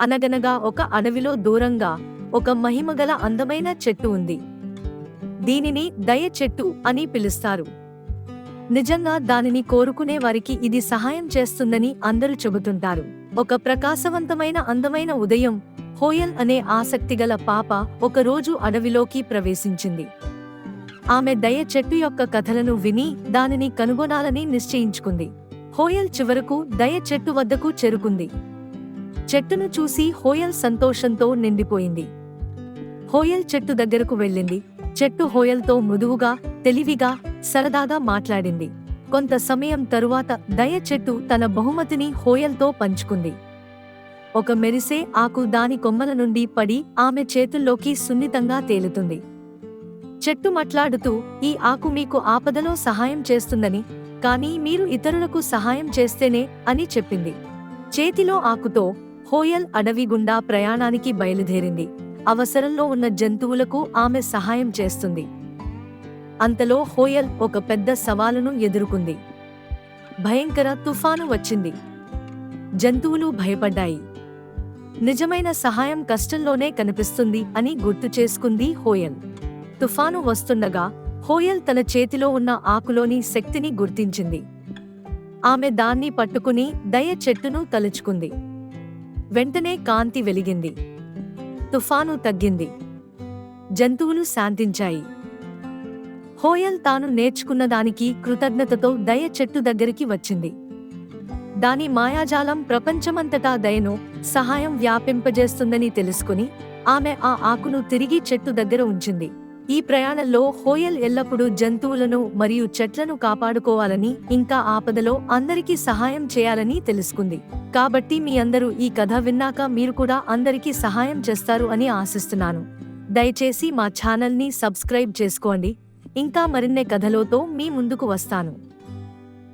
అనగనగా ఒక అడవిలో దూరంగా ఒక మహిమగల అందమైన చెట్టు ఉంది. దీనిని దయ చెట్టు అని పిలుస్తారు. నిజంగా దానిని కోరుకునే వారికి ఇది సహాయం చేస్తుందని అందరూ చెబుతుంటారు. ఒక ప్రకాశవంతమైన అందమైన ఉదయం హోయల్ అనే ఆసక్తిగల పాప ఒకరోజు అడవిలోకి ప్రవేశించింది. ఆమె దయ చెట్టు యొక్క కథలను విని దానిని కనుగొనాలని నిశ్చయించుకుంది. హోయల్ చివరకు దయ చెట్టు వద్దకు చేరుకుంది. చెట్టును చూసి హోయల్ సంతోషంతో నిండిపోయింది. హోయల్ చెట్టు దగ్గరకు వెళ్ళింది. చెట్టు హోయల్తో మృదువుగా తెలివిగా సరదాగా మాట్లాడింది. కొంత సమయం తరువాత దయ చెట్టు తన బహుమతిని హోయల్తో పంచుకుంది. ఒక మెరిసే ఆకు దాని కొమ్మల నుండి పడి ఆమె చేతుల్లోకి సున్నితంగా తేలుతుంది. చెట్టు మాట్లాడుతూ ఈ ఆకు మీకు ఆపదలో సహాయం చేస్తుందని కానీ మీరు ఇతరులకు సహాయం చేస్తేనే అని చెప్పింది. చేతిలో ఆకుతో హోయల్ అడవి గుండా ప్రయాణానికి బయలుదేరింది. అవసరంలో ఉన్న జంతువులకు ఆమె సహాయం చేస్తుంది. అంతలో హోయల్ ఒక పెద్ద సవాలును ఎదుర్కొంది. భయంకర తుఫాను వచ్చింది. జంతువులు భయపడ్డాయి. నిజమైన సహాయం కష్టంలోనే కనిపిస్తుంది అని గుర్తు చేసుకుంది హోయల్. తుఫాను వస్తుండగా హోయల్ తన చేతిలో ఉన్న ఆకులోని శక్తిని గుర్తించింది. ఆమె దాన్ని పట్టుకుని దయ చెట్టును తలుచుకుంది. వెంటనే కాంతి వెలిగింది. తుఫాను తగ్గింది. జంతువులు శాంతించాయి. హోయల్ తాను నేర్చుకున్న దానికి కృతజ్ఞతతో దయ చెట్టు దగ్గరికి వచ్చింది. దాని మాయాజాలం ప్రపంచమంతటా దయను సహాయం వ్యాపింపజేస్తుందని తెలుసుకుని ఆమె ఆ ఆకును తిరిగి చెట్టు దగ్గర ఉంచింది. ఈ ప్రయాణంలో హోయల్ ఎల్లప్పుడూ జంతువులను మరియు చెట్లను కాపాడుకోవాలని ఇంకా ఆపదలో అందరికీ సహాయం చేయాలని తెలుసుకుంది. కాబట్టి మీ అందరూ ఈ కథ విన్నాక మీరు కూడా అందరికీ సహాయం చేస్తారు అని ఆశిస్తున్నాను. దయచేసి మా ఛానల్ని సబ్స్క్రైబ్ చేసుకోండి. ఇంకా మరిన్నే కథలోతో మీ ముందుకు వస్తాను.